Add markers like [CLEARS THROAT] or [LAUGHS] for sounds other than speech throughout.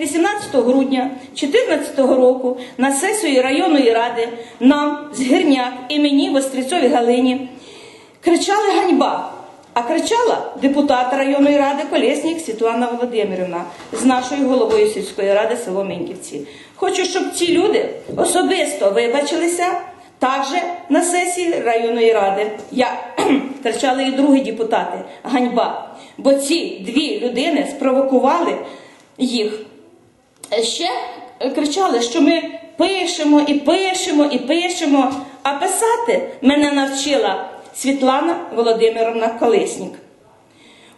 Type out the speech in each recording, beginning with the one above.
18 грудня 2014 року на сесію районної ради нам з Гірняк і мені Вострецовій Галині кричали ганьба. А кричала депутат районної ради Колєснік Світлана Володимирівна з нашою головою сільської ради село Меньківці. Хочу, щоб ці люди особисто вибачилися також на сесії районної ради. Я [CLEARS THROAT] кричали і другі депутати. Ганьба. Бо ці дві людини спровокували їх ще кричали, що ми пишемо і пишемо і пишемо, а писати мене навчила Світлана Володимировна Колеснік.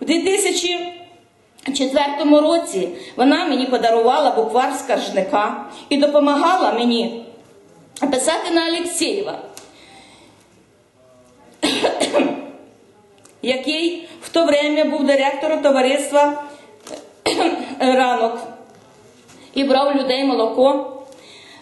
У 2004 році вона мені подарувала буквар скаржника і допомагала мені писати на Алексєєва, який в то время був директором товариства ранок і брав людей молоко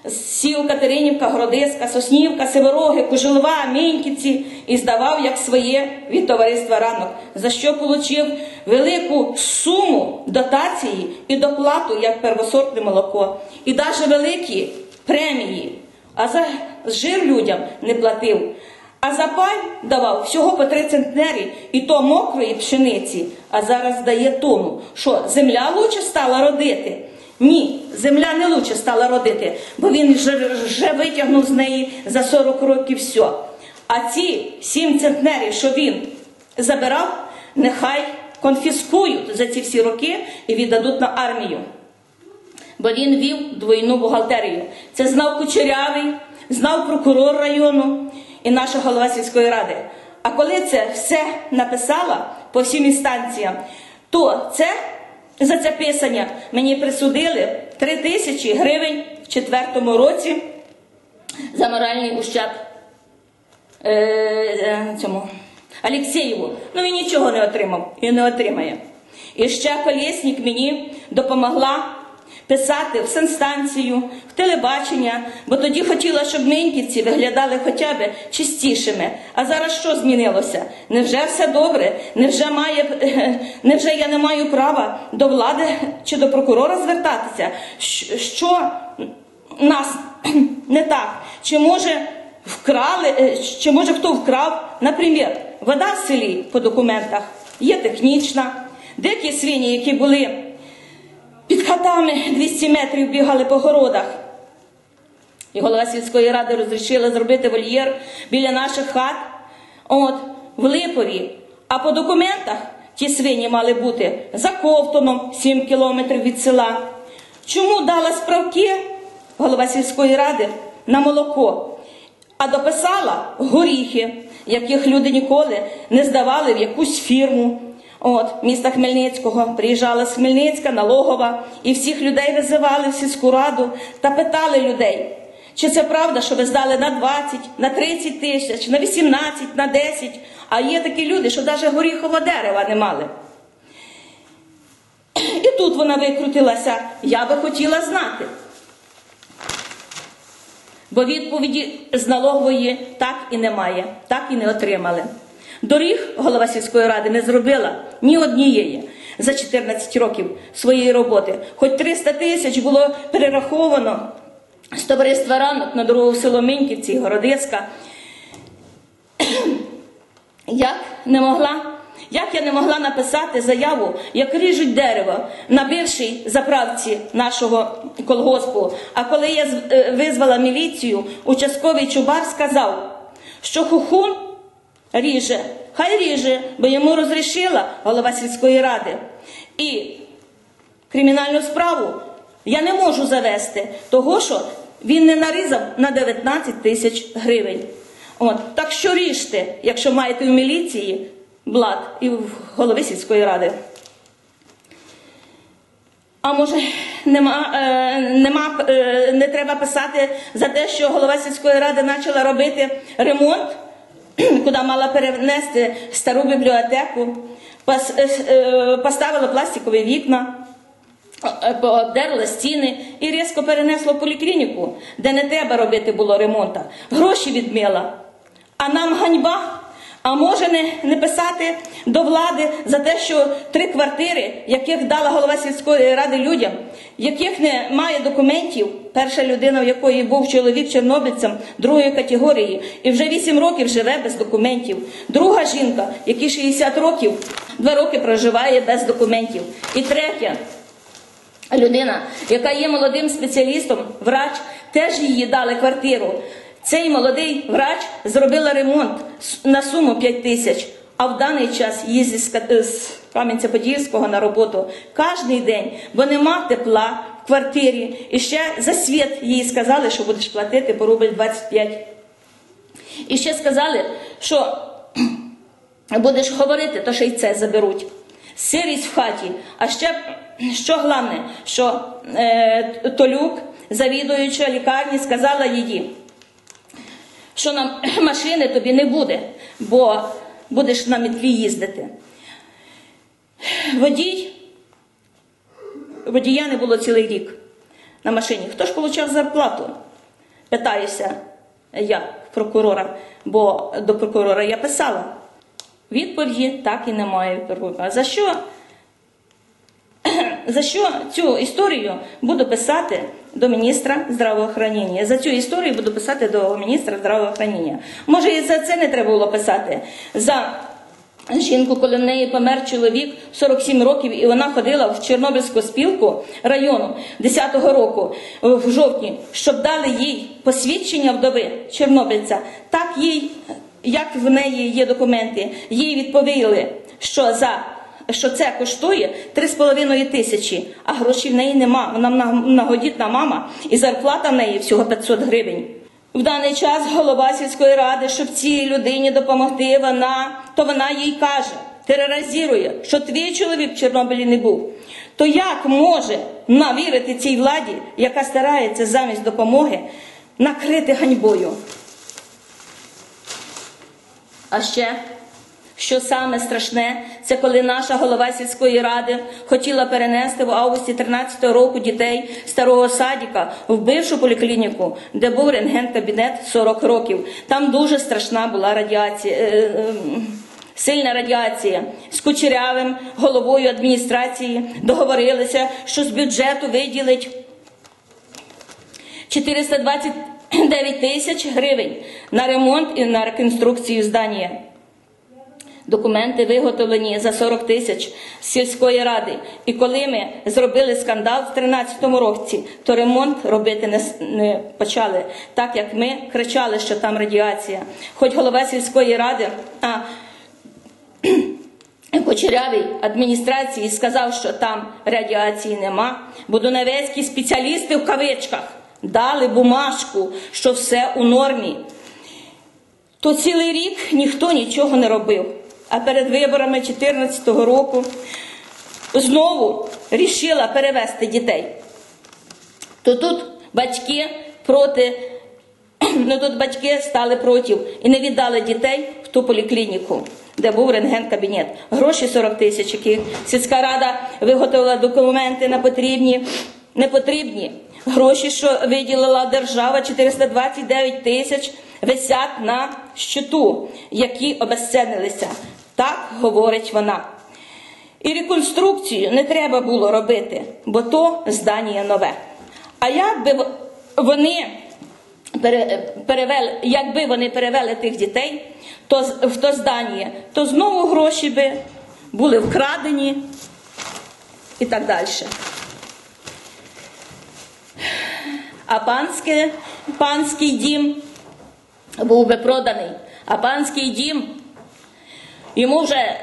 з сіл Катеринівка, Гродиська, Соснівка, Североги, Кужилова, Міньківці і здавав як своє від товариства ранок, за що отримав велику суму дотації і доплату як первосортне молоко, і навіть великі премії. А за жир людям не платив. А за пай давав всього по 3 центнері, і то мокрої пшениці, а зараз дає тону. Що, земля лучше стала родити? Ні, земля не лучше стала родити, бо він вже, витягнув з неї за 40 років все. А ці 7 центнерів, що він забирав, нехай конфіскують за ці всі роки і віддадуть на армію. Бо він вів двойну бухгалтерію. Це знав Кучерявий, знав прокурор району і наша голова сільської ради. А коли це все написала по всім інстанціям, то це за це писання мені присудили 3 тисячі гривень в четвертому році за моральний ущерб е, цьому Алексєєву. Ну він нічого не отримав і не отримає. І ще колєснік мені допомогла писати в санстанцію, в телебачення, бо тоді хотіла, щоб Меньківці виглядали хоча б чистішими. А зараз що змінилося? Невже все добре? Невже має, [LAUGHS] невже я не маю права до влади чи до прокурора звертатися? Що нас [CLEARS THROAT] не так? Чи може вкрали, чи може хто вкрав? Наприклад, вода в селі по документах є технічна, деякі свині, які були. Під хатами 200 метрів бігали по городах. І голова сільської ради розрішила зробити вольєр біля наших хат, от, в Липові. А по документах ті свині мали бути за ковтоном 7 кілометрів від села. Чому дала справки голова сільської ради на молоко, а дописала горіхи, яких люди ніколи не здавали в якусь фірму. От, міста Хмельницького приїжджала з Хмельницька, налогова, і всіх людей визивали в сільську раду та питали людей, чи це правда, що ви здали на 20, на 30 тисяч, на 18, на 10, а є такі люди, що навіть горіхового дерева не мали. І тут вона викрутилася, я би хотіла знати. Бо відповіді з налогової так і немає, так і не отримали. Доріг голова сільської ради не зробила ні однієї за 14 років своєї роботи. Хоч 300 тисяч було перераховано з товариства ранок на дорогу в село Миньківці, Городецька. [CLEARS THROAT] Як не могла, як я не могла написати заяву, як ріжуть дерево на бившій заправці нашого колгоспу. А коли я визвала міліцію, участковий чубар сказав, що хухун ріже, хай ріже, бо йому розрішила голова сільської ради. І кримінальну справу я не можу завести, того що він не нарізав на 19 тисяч гривень. От. Так що ріжте, якщо маєте в міліції блат і в голови сільської ради. А може, нема, е, нема, е, не треба писати за те, що голова сільської ради почала робити ремонт? [CLEARS THROAT] куди мала перенести стару бібліотеку, поставила пластикові вікна, обдерла стіни і різко перенесла поліклініку, де не треба робити було ремонту. Гроші відмила. А нам ганьба, А може не, не писати до влади за те, що три квартири, яких дала голова сільської ради людям, яких немає документів, перша людина, в якої був чоловік чорнобильцем другої категорії, і вже 8 років живе без документів. Друга жінка, якій 60 років, 2 роки проживає без документів. І третя людина, яка є молодим спеціалістом, врач, теж їй дали квартиру. Цей молодий врач зробила ремонт на суму 5 тисяч, а в даний час їздить з Кам'янця-Подільського на роботу кожен день, бо нема тепла в квартирі. І ще за світ їй сказали, що будеш платити по рубль 25. І ще сказали, що [CLEARS THROAT] будеш говорити, то ще й це заберуть. Сирість в хаті. А ще [CLEARS THROAT] що головне, що е, Толюк, завідуюча лікарні, сказала їй, що нам [CLEARS THROAT] машини тобі не буде, бо будеш на метлі їздити. Водій, водія не було цілий рік на машині. Хто ж отримав зарплату? Питаюся я прокурора, бо до прокурора я писала. Відповіді так і немає прокурора. За що? [CLEARS THROAT] За що цю історію буду писати до міністра здравоохранення? За цю історію буду писати до міністра здравоохранення. Може, і за це не треба було писати. За жінку, коли в неї помер чоловік 47 років, і вона ходила в Чорнобильську спілку району 10-го року в жовтні, щоб дали їй посвідчення вдови Чорнобильця. Так їй, як в неї є документи, їй відповіли, що за що це коштує 3,5 тисячі, а грошей в неї нема. Вона многодітна мама, і зарплата в неї всього 500 гривень. В даний час голова сільської ради, щоб цій людині допомогти, вона, то вона їй каже, тероризує, що твій чоловік в Чорнобилі не був. То як може навірити цій владі, яка старається замість допомоги накрити ганьбою? А ще, що саме страшне, це коли наша голова сільської ради хотіла перенести в августі 13-го року дітей старого садіка в бившу поліклініку, де був рентген-кабінет 40 років. Там дуже страшна була радіація. е, е, Сильна радіація з кучерявим головою адміністрації договорилися, що з бюджету виділить 429 тисяч гривень на ремонт і на реконструкцію здання. Документи виготовлені за 40 тисяч з сільської ради. І коли ми зробили скандал в 2013 році, то ремонт робити не, почали, так як ми кричали, що там радіація. Хоч голова сільської ради, а Кучерявий адміністрації сказав, що там радіації нема. Будунавецькі спеціалісти в кавичках дали бумажку, що все у нормі. То цілий рік ніхто нічого не робив. А перед виборами 2014 року знову рішила перевести дітей. То тут батьки проти, [CLEARS THROAT] ну тут батьки стали проти і не віддали дітей в ту поліклініку, де був рентген-кабінет. Гроші 40 тисяч, які сільська рада виготовила документи на потрібні, непотрібні. Гроші, що виділила держава, 429 тисяч, висять на щиту, які обезценилися. Так говорить вона. І реконструкцію не треба було робити, бо то здання нове. А як би в- вони перевели, якби вони перевели тих дітей, то в то здання, то знову гроші би були вкрадені і так далі. А панське, панський дім був би проданий. А панський дім Йому вже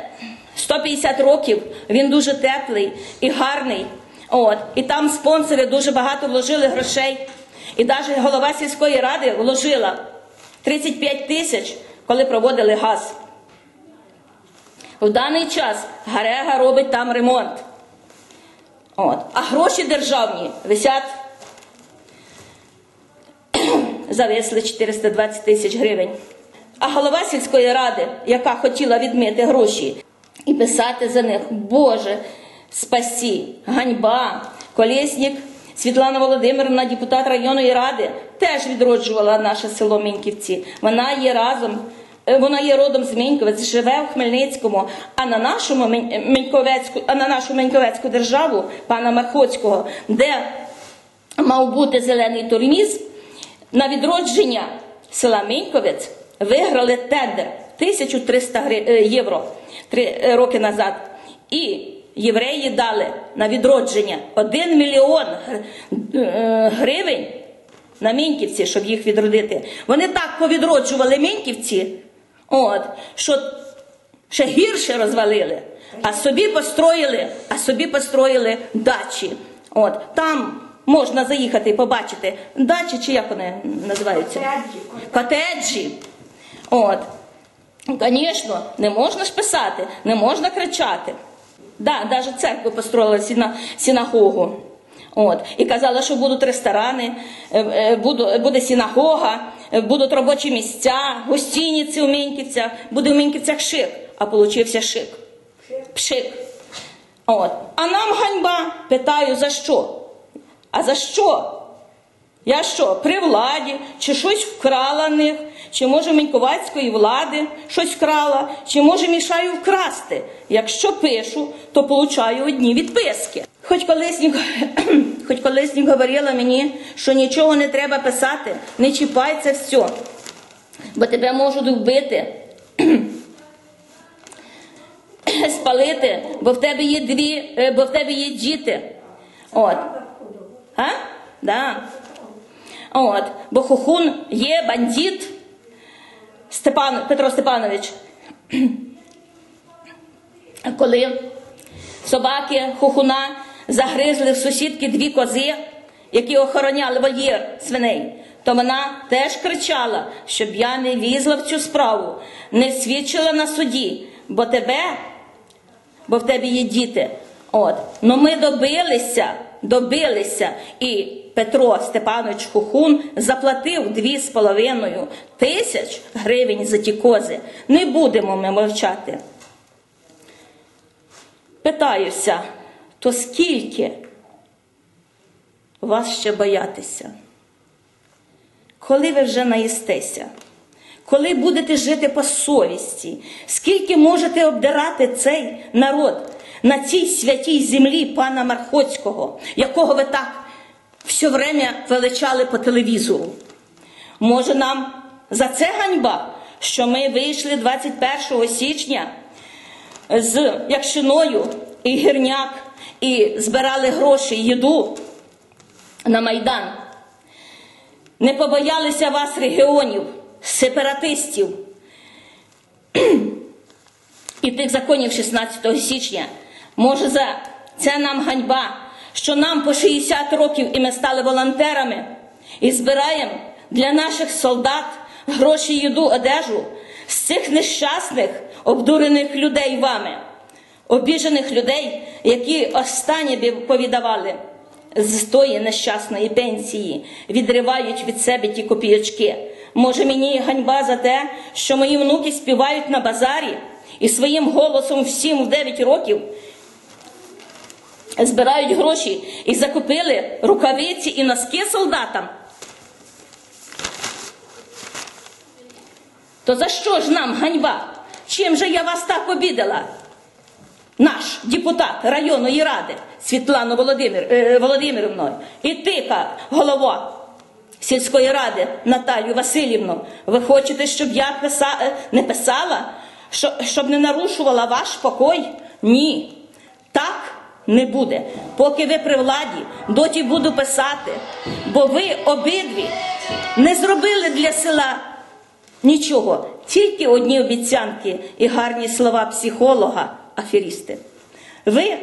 150 років, він дуже теплий і гарний. От. І там спонсори дуже багато вложили грошей. І навіть голова сільської ради вложила 35 тисяч, коли проводили газ. В даний час Гарега робить там ремонт. От. А гроші державні висять, [CLEARS THROAT] зависли 420 тисяч гривень. А голова сільської ради, яка хотіла відмити гроші і писати за них, Боже, спасі, ганьба, колєснік Світлана Володимирівна, депутат районної ради, теж відроджувала наше село Міньківці. Вона є разом Е, Вона є родом з Меньковець, живе в Хмельницькому, а на нашому Мень- Меньковецьку, а на нашу Меньковецьку державу, пана Махоцького, де мав бути зелений турніз, на відродження села Меньковець виграли тендер 1300 гри- е, євро три е, роки назад. І євреї дали на відродження 1 мільйон е, гривень на Міньківці, щоб їх відродити. Вони так повідроджували Міньківці, от, що ще гірше розвалили, а собі построїли, а собі построїли дачі. От, там можна заїхати і побачити дачі, чи як вони називаються? Котеджі. От. Звісно, не можна ж писати, не можна кричати. Да, навіть церкву построїли сіна, синагогу. От. І казали, що будуть ресторани, е, е, буде синагога, е, будуть робочі місця, гостиниці у Міньківцях, буде у Міньківцях шик, а получився шик. Пшик. От. А нам ганьба. Питаю, за що? А за що? Я що, при владі, чи щось вкрала них, чи може Меньковацької влади щось вкрала, чи може мішаю вкрасти. Якщо пишу, то получаю одні відписки. Хоч колись, [CLEARS THROAT] хоч колись говорила мені, що нічого не треба писати, не чіпай це все, бо тебе можуть вбити. [CLEARS THROAT] Спалити, бо в тебе є дві, е, бо в тебе є діти. От. А? Да. От, бо Хохун є бандит Степан, Петро Степанович. [CLEARS THROAT] Коли собаки Хохуна загризли в сусідки дві кози, які охороняли вольєр свиней, то вона теж кричала, щоб я не візла в цю справу, не свідчила на суді, бо тебе бо в тебе є діти. От. Ну ми добилися, добилися. І Петро Степанович Хухун заплатив дві з половиною тисяч гривень за ті кози. Не будемо ми мовчати. Питаюся, то скільки вас ще боятися? Коли ви вже наїстеся? Коли будете жити по совісті, скільки можете обдирати цей народ на цій святій землі пана Мархоцького, якого ви так все время величали по телевізору? Може, нам за це ганьба, що ми вийшли 21 січня з Якшиною і Гірняк і збирали гроші, їду на Майдан? Не побоялися вас регіонів, сепаратистів [CLEARS THROAT] і тих законів 16 січня. Може, за це нам ганьба, що нам по 60 років і ми стали волонтерами і збираємо для наших солдат гроші, їду, одежу з цих нещасних, обдурених людей вами, обіжених людей, які останнє бі- повідавали з тої нещасної пенсії, відривають від себе ті копійочки. Може, мені ганьба за те, що мої внуки співають на базарі і своїм голосом всім в 9 років збирають гроші і закупили рукавиці і носки солдатам. То за що ж нам ганьба? Чим же я вас так обідала? Наш депутат районної ради Світлану Володимир, е, Володимирівною і тика голова сільської ради Наталію Васильівну. Ви хочете, щоб я писа, е, не писала, що, щоб не нарушувала ваш покой? Ні. Так не буде. Поки ви при владі, доті буду писати, бо ви обидві не зробили для села нічого, тільки одні обіцянки і гарні слова психолога, аферісти. Ви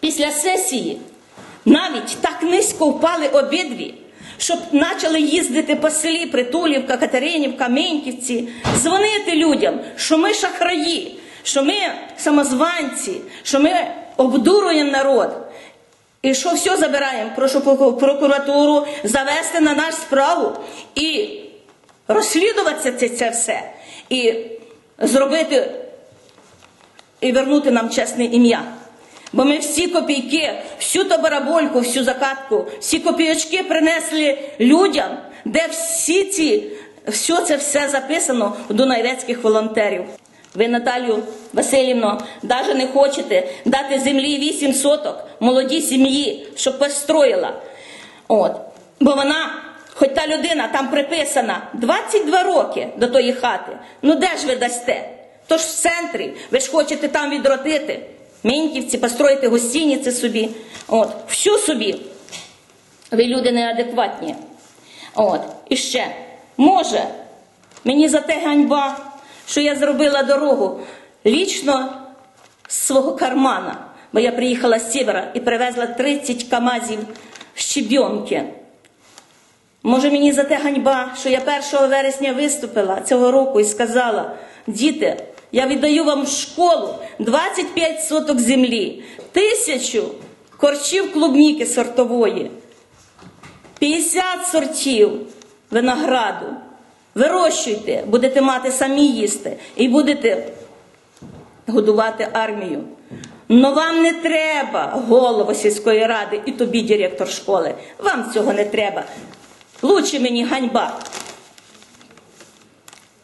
після сесії навіть так низько впали обидві, щоб почали їздити по селі Притулівка, Катеринівка, Меньківці, дзвонити людям, що ми шахраї, що ми самозванці, що ми обдуруємо народ. І що все забираємо, прошу прокуратуру завести на нашу справу і розслідувати це, це все, і зробити і вернути нам чесне ім'я. Бо ми всі копійки, всю ту барабольку, всю закатку, всі копійочки принесли людям, де всі ці Все це все записано у дунайвецьких волонтерів. Ви, Наталю Васильівно, навіть не хочете дати землі 8 соток молодій сім'ї, щоб построїла. От. Бо вона, хоч та людина там приписана 22 роки до тої хати. Ну де ж ви дасте? Тож в центрі, ви ж хочете там відродити. Міньківці, построїти гостиниці собі. От, всю собі. Ви люди неадекватні. От, і ще, може, мені за те ганьба, що я зробила дорогу лічно з свого кармана, бо я приїхала з сівера і привезла 30 камазів щебінки. Може, мені за те ганьба, що я 1 вересня виступила цього року і сказала: діти, я віддаю вам в школу 25 соток землі, тисячу корчів клубніки сортової. 50 сортів винограду. Вирощуйте, будете мати самі їсти і будете годувати армію. Но вам не треба голову сільської ради і тобі, директор школи. Вам цього не треба. Лучше мені ганьба.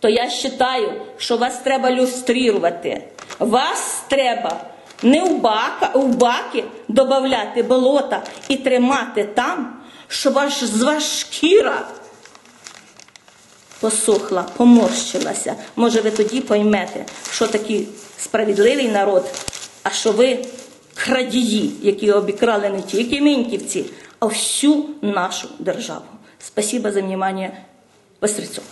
То я вважаю, що вас треба люструвати. Вас треба не в, бака, в баки додати болота і тримати там, щоб аж з вас шкіра посохла, поморщилася. Може, ви тоді поймете, що такий справедливий народ, а що ви крадії, які обікрали не тільки Міньківці, а всю нашу державу. Спасибо за внимание. Вострецов.